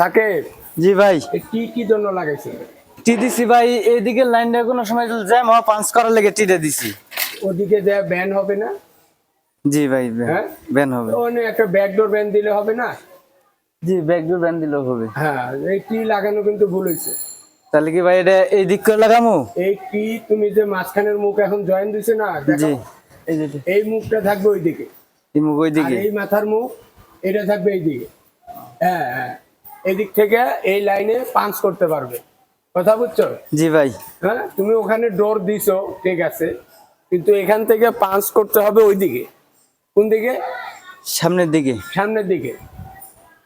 থাকে জি ভাই। কি কি জন্য লাগাইছে টি দিছি ভাই এইদিকে লাইনটা কোনো সময় জ্যাম হওয়া পাঁচ করার লেগে টিটে দিছি। ওদিকে যা ব্যান হবে না? জি ভাই হ্যাঁ? ব্যান হবে। ওখানে একটা ব্যাকডোর ব্যান দিলে হবে না? জি ব্যাগ ডোর ব্যান দিলেও হবে। হ্যাঁ এই টি লাগানো কিন্তু ভুল হয়েছে তাহলে কি ভাই এটা এই দিক করে লাগামু? এই টি তুমি যে মাঝখানের মুখ এখন জয়েন দিছে না দেখো, জি এই যে এই মুখটা থাকবে ওইদিকে। এই মুখ ওই আর দিকে এই মাথার মুখ এটা থাকবে এইদিকে। হ্যাঁ হ্যাঁ। এদিক থেকে এই লাইনে পাঞ্চ করতে পারবে। কথা বুঝছ? জি ভাই। হ্যাঁ তুমি ওখানে ডোর দিছো ঠিক আছে। কিন্তু এখান থেকে পাঞ্চ করতে হবে ওই দিকে কোন দিকে? সামনের দিকে। সামনের দিকে।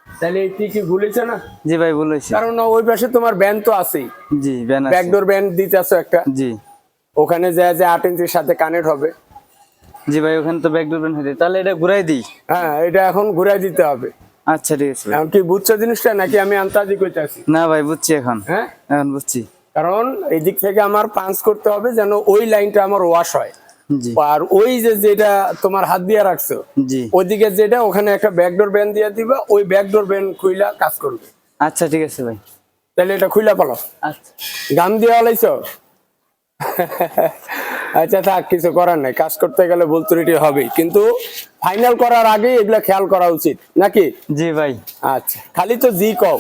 তাহলে কি ভুলেছে না? জি ভাই কারণ ওই পাশে তোমার ব্যান তো আছেই। জি ব্যান আছে। ব্যাকডোর ব্যান দিতে আছো একটা। জি। ওখানে যা যে আট ইঞ্চির সাথে কানেক্ট হবে। জি ভাই ওখানে তো ব্যান হয়ে। তাহলে এটা ঘুরাই দিই। হ্যাঁ এটা এখন ঘুরাই দিতে হবে। আচ্ছা ঠিক আছে। এখন কি বুঝছ জিনিসটা নাকি আমি আন্তাজি কইতাছি? না ভাই বুঝছি এখন। হ্যাঁ? এখন বুঝছি। কারণ এই দিক থেকে আমার পাঞ্চ করতে হবে যেন ওই লাইনটা আমার ওয়াশ হয়। আর ওই যে যেটা তোমার হাত দিয়ে রাখছো ওইদিকে যেটা ওখানে একটা ব্যাকডোর ব্যান দিয়ে দিবা ওই ব্যাকডোর ব্যান খুইলা কাজ করবে। আচ্ছা ঠিক আছে ভাই। তাহলে এটা খুইলা পালো। আচ্ছা। গান দিয়ে আলাইছ? আচ্ছা থাক কিছু করার নাই। কাজ করতে গেলে ভুল ত্রুটি হবেই। কিন্তু ফাইনাল করার আগে এগুলা খেয়াল করা উচিত নাকি? জি ভাই। আচ্ছা খালি তো জি কও।